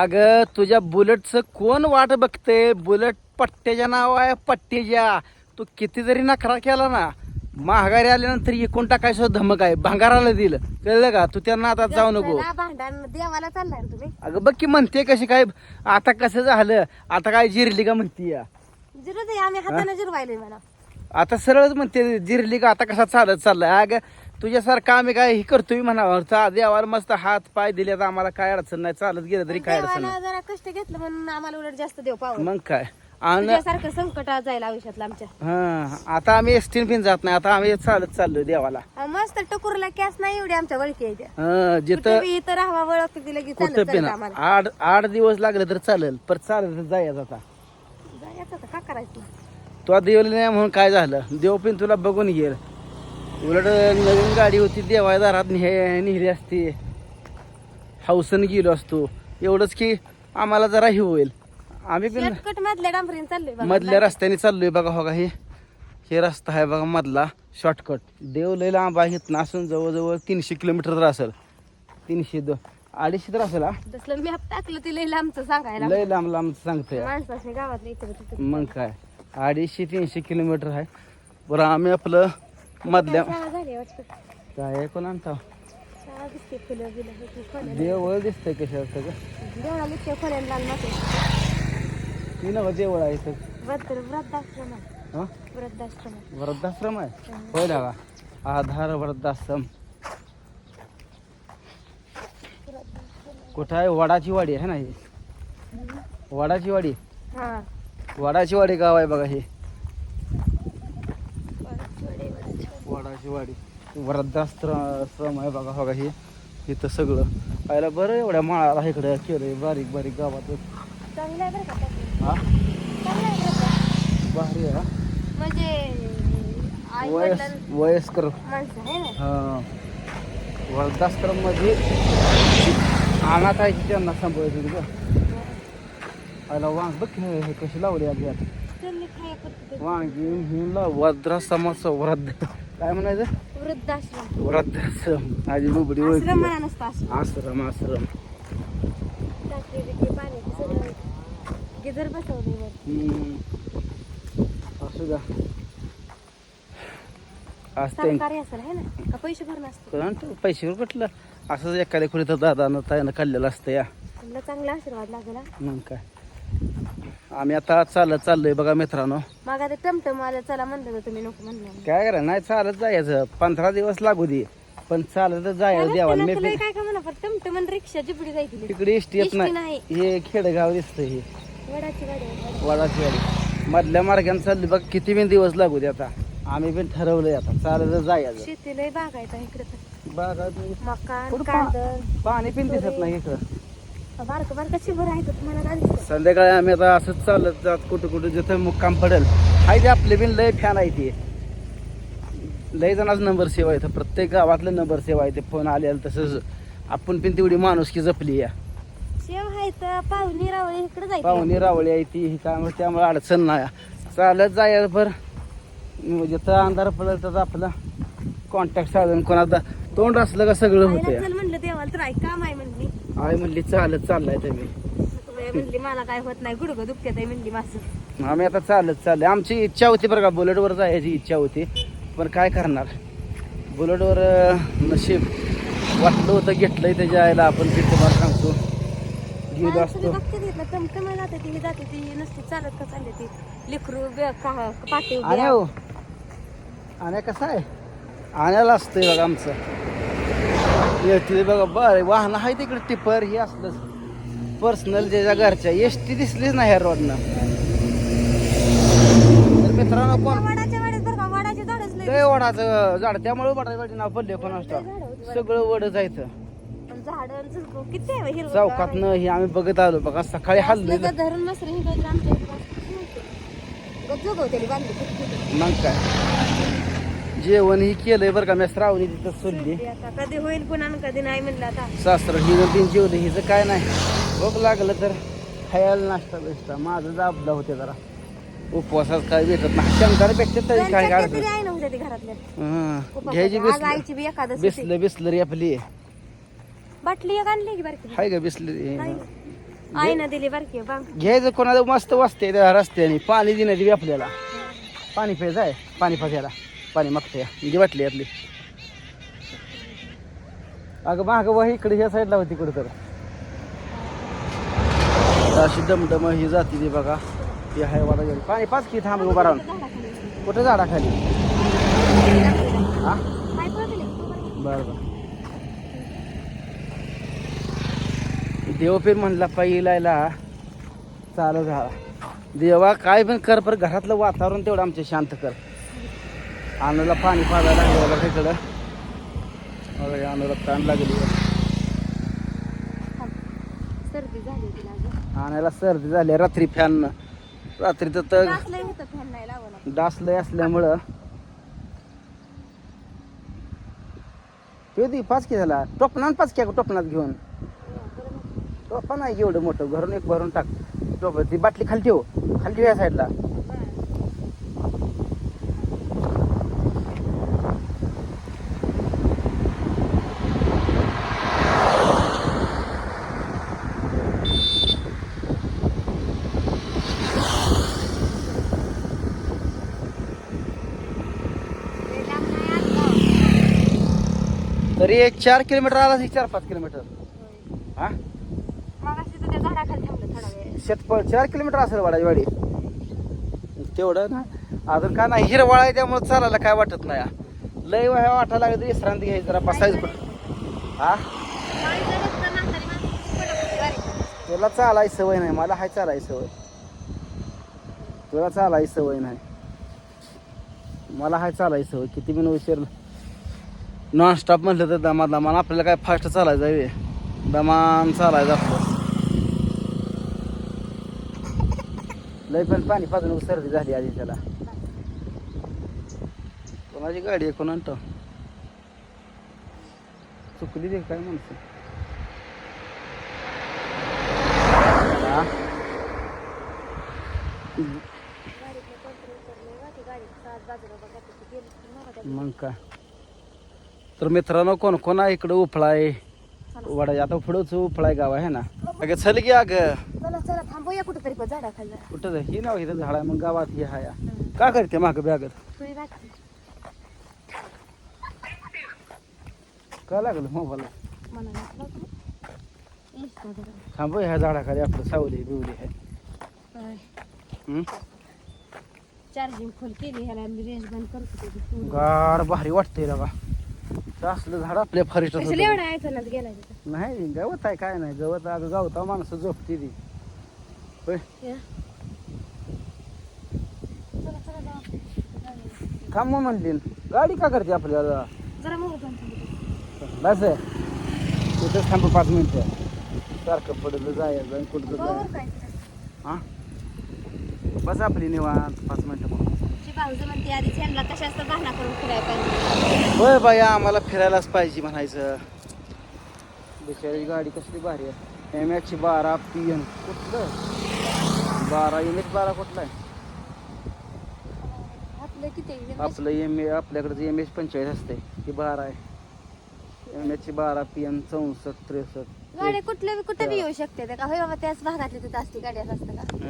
अगं तुझ्या बुलेटचं कोण वाट बघते? बुलेट पट्ट्याच्या नाव आहे पट्ट्याच्या. तू किती जरी नखरा केला ना महागारी आल्यानंतर एकूण टाकायचं धमक आहे. भंगाराला दिलं. कळलं का? तू त्यांना आता जाऊ नको. चला, भांडण देवाला चाललाय ना तुम्ही? अगं बघ की म्हणते कशी काय. आता कसं झालं? आता काय जिरली का म्हणती जिरू दे आम्ही हाताने जिरवायलोय म्हणा. आता सरळच म्हणते जिरली का? आता कसा चालत चाललाय? अगं तुझ्यासारखं आम्ही काय हे करतोय म्हणावं. देवाला मस्त हात पाय दिले तर आम्हाला काय अडचण नाही चालत गेलं तरी काय अडचण देवाला जरा कष्ट घेतलं म्हणून आम्हाला उलट जास्त देव पाव मग काय? आणि तुझ्यासारखं संकट जायला आयुष्यातलं आमच्या. हा आता आम्ही एसटीन पिन जात नाही आता आम्ही चालत चाललोय देवाला. मस्त टकुरला कॅस नाही एवढी आमच्या वळखी आहे त्या. हा, कुठं जिथं बी इथं राहावा वळख की कुठं चालत पिन चालतं आम्हाला. आठ आठ दिवस लागले तर चालेल पर चालत जायचं आता. जायचं आता, का करायचं? तो देवले नाही म्हणून काय झालं? देव पिन तुला बघून घेईल. उलट नवीन गाडी होती देवाय दारात निहे निहिरी असते. हौसन गेलो असतो. एवढंच की आम्हाला जरा हे होईल. आम्ही पण मधल्या रस्त्याने चाललोय बघा हो का हे? हे रस्ता आहे बघा मधला शॉर्टकट देव लय लांब आहे इथनं असून जवळजवळ तीनशे किलोमीटर तर असेल. तीनशे दो अडीचशे तर असेल हा? लय लांब लांब सांगतोय. मग काय? अडीचशे तीनशे किलोमीटर आहे. बरं आम्ही आपलं मधल्या काय कोण आणता. देवळ दिसतंय कशा सगळं. नव देवळ आहे वृद्धाश्रम आहे. होय का आधार वृद्धाश्रम कुठं आहे? वडाची वाडी आहे ना ही? वडाची वाडी? हा. वडाची वाडी गाव आहे बघा हे वडाची वाडी. वृद्धाश्रम आहे बघा बघा हे. इथं सगळं. पाहिलं बरं एवढ्या माळाला इकडे केलंय बारीक बारीक गावात. हा? भारी आहे म्हणजे वयस वयस्कर. हा. वृद्धाश्रममध्ये अनाथ आहे की त्यांना सांभाळायचं का आयला वांग बघ हे कशी लावली आधी आता. वांगी लाव. वृद्धाश्रमाचं वृद्ध. काय म्हणायचं? वृद्धाश्रम. वृद्धाश्रम. आजी बुबडी आश्रम नसतं आश्रम. आश्रम आश्रम. टाकली बिकली पाण्याची सगळं गिजर बसवली वर. हम्म. असू द्या. आज ते सरकारी असेल आहे ना? का पैसे असतं? कुठलं? असंच एखाद्या खोली तर दादानं ताईनं काढलेलं असतं या. तुला चांगला आशीर्वाद लागेल. मग काय? आम्ही आता चालत चाललोय बघा मित्रांनो. मग आता टमटम आलं चला म्हणलं तर तुम्ही नको म्हणलं. काय करा नाही चालत जायचं. पंधरा दिवस लागू दे पण चालत जायचं देवाला. मी तुला काय का म्हणा पण टमटम आणि रिक्षा चिपडी जायची तिकडे. एसटी येत नाही. हे खेडेगाव दिसतं हे. वडाची गाडी. वडाची. मधल्या मार्गाने चालली बघ किती बिन दिवस लागू दे आता. आम्ही पण ठरवलंय आता चालत जायचं. शेती लय बागायचा इकडे कांद पाणी पिन दिसत नाही इकडं. बारक बारक शिभर आहे तर तुम्हाला काय दिसतं संध्याकाळी आम्ही आता असंच चालत जात कुठं कुठं जिथं मुक्काम पडेल. हाय ते आपले बिन लय फॅन आहे ते. लय जणांच नंबर सेवा आहे प्रत्येक गावातलं नंबर सेवा आहे ते फोन आलेलं तसंच. आपण पण तेवढी माणुसकी जपली या. शेव आहे तर पाहुणी रावळी इकडे जायचं. पाहुणी रावळी आहे ती ही त्यामुळे त्यामुळे अडचण नाही. चालत जायचं भर. जिथं अंधार पडेल तर आपलं कॉन्टॅक्ट साधून कोणाचा. तोंड असलं का सगळं होतं चल म्हणलं देवाला तर ऐक काम आहे म्हणली. आई म्हणली चालत चाललाय तुम्ही. म्हणली मला काय होत नाही. गुडघं दुखते आहे म्हणली माझं आम्ही आता चालत चालले आमची इच्छा होती बरं का बुलेटवर जायची इच्छा होती. पण काय करणार? बुलेटवर अं, नशीब वाटलं होतं घेतलंय त्याच्या आईला आपण ते तुम्हाला सांगतो गेलो असतो बघते तिथलं टमटम जाते ती ही जाते ती नुसती चालत का चालली ती. लेकरू बे- का- पाठी उभी आणि आहे. हो आणि कसं आहे? आण्याला असतंय बघा आमचं. येते बघा बरं वाहन आहे तिकडे टिपर हे असलं पर्सनल ज्याच्या घरच्या एस टी दिसलीच नाही ह्या रोडनं तर मित्रांनो कोण? वडाचे लय वडाचं झाड. त्यामुळे वडाच्या वाडी नाव पडले कोणाच सगळं वड जायचं चौकातनं हे आम्ही बघत आलो बघा सकाळी हल्लो हे. मग काय? जेवण ही केलंय बरं का मी श्रावणी तिथं सोडली. आता कधी होईल पुन्हा आणि कधी नाही म्हणलं आता. सासर हिनं तीन जेवलं हिचं काय नाही. भूक लागलं तर खायला नाश्ता बिष्टा. माझं जाबला होते जरा. उपवासात काय भेटत नाही. शंकर भेटते तरी काय काढत ती घरातल्या हं. घ्यायची आज बिसलरी. आईची बी एखादं बिसलरी बिसलरी आपली. बाटली एक आणली की बारकी. हाय का बिसलरी. आईनं दिली बारकी बांग. घ्यायचं कोणाला मस्त त्या रस्त्याने. पाणी देण्याची बी आपल्याला. पाणी प्यायचं आहे. पाणी फासायला पाणी मागतोय. म्हणजे वाटली आपली. अगं माग वा इकडे ह्या साईडला होती कुठं तर. अशी दमदम ही जाती ती बघा. ती आहे वाटा गेली पाणी पाच की थांब उभा राहून. कुठं झाडाखाली? हा? बरं बरं. देवपीर म्हणला पहिलायला चालू झाला. देवा काय पण कर पर घरातलं वातावरण तेवढं आमचे शांत कर. अनुला पाणी पाजायला लागलं तिकडं बघा अनुला ताण लागली. सर्दी झाली. आणायला सर्दी झाली रात्री फॅन. रात्री तर तर डास लय होतं फॅन नाही लावला. डास लय असल्यामुळं. तो ती पाच की झाला टोपणात पाच की टोपणात घेऊन? टोपा नाही की एवढं मोठं. घरून एक भरून टाक. टोप ती बाटली खाली ठेव खाली ठेव या साईडला लय लांब नाही आत गाव. तरी एक चार किलोमीटर आला चार पाच किलोमीटर. हा? मगाशी तर त्या झाडाखाली थांबलं थोडा वेळ. शेतपळ चार किलोमीटर असेल वाडाची वाडी तेवढं ना. अजून काय नाही हिरवाळा आहे त्यामुळे चालायला काय वाटत नाही. लय वह्या वाटायला लागलं तरी विश्रांती घ्यायची जरा बसायचं कुठं हा. तुला चालायची सवय नाही मला हाय चालायची सवय. तुला चालायची सवय नाही. मला हाय चालायची सवय किती बिन उशीर. नॉन स्टॉप म्हटलं तर दमा दमान आपल्याला काय फास्ट चालायचं आहे. दमान चालायचं आपलं. लय पण पाणी पाजून सर्दी झाली आधी त्याला. कोणाची गाडी आहे कोणा चुकली ते काय म्हणतो? की मग काय? तर मित्रांनो कोण कोणा इकडं उपळाय वडा आता पुढंच उपळाय गाव आहे ना अगं चल की अगं चला चला थांबूया कुठेतरी पण झाडाखाली जरा. कुठं जाय? ही नाव इथं झाड आहे मग गावात ही हाय का करते माग बॅगत का लागलं मोबाईल मला. थांब ह्या झाडाखाली आपलं सावली बिवली आहे काय? हं? चार्जिंग फुल केली ह्याला मी रेंज बंद करतो त्याची पूर्ण. गार भारी वाटतंय ना बा असलं झाड आपल्या फरिस्ट कशाला एवढा ऐकण्यात गेला तिथं? नाही गवत आहे काय नाही गवत अगं गवता माणसं झोपती ती. होय. या. चला चला जाऊ. थांब मग म्हणली. गाडी का करते आपल्याला? जरा. बस तिथंच थांब पाच मिनिटं. सारखं पडलं जायचं आणि कुठं बरोबर जायचं. काय? हा? बस आपली निवांत. पाच मिनिटं मग. ती भाऊजं म्हणते आधीच ह्यांना कशाच तर बहाणा करून फिरायला पाहिजे? होय बाया आम्हाला फिरायलाच पाहिजे म्हणायचं. बिचारी गाडी कसली भारी आहे. एम एचची बारा पी एन कुठलं? बारा एम एच बारा कुठला आहे? आपलं किती आहे? आपलं एम ए आपल्याकडचं एम एच पंचेचाळीस असते ती बारा आहे. एम एचची बारा पी एन चौसष्ट त्रेसष्ट. गाडी कुठल्या कुठे बी येऊ शकते का? होय बाबा त्याच भागातली तिथं असते गाडी असं असतं का?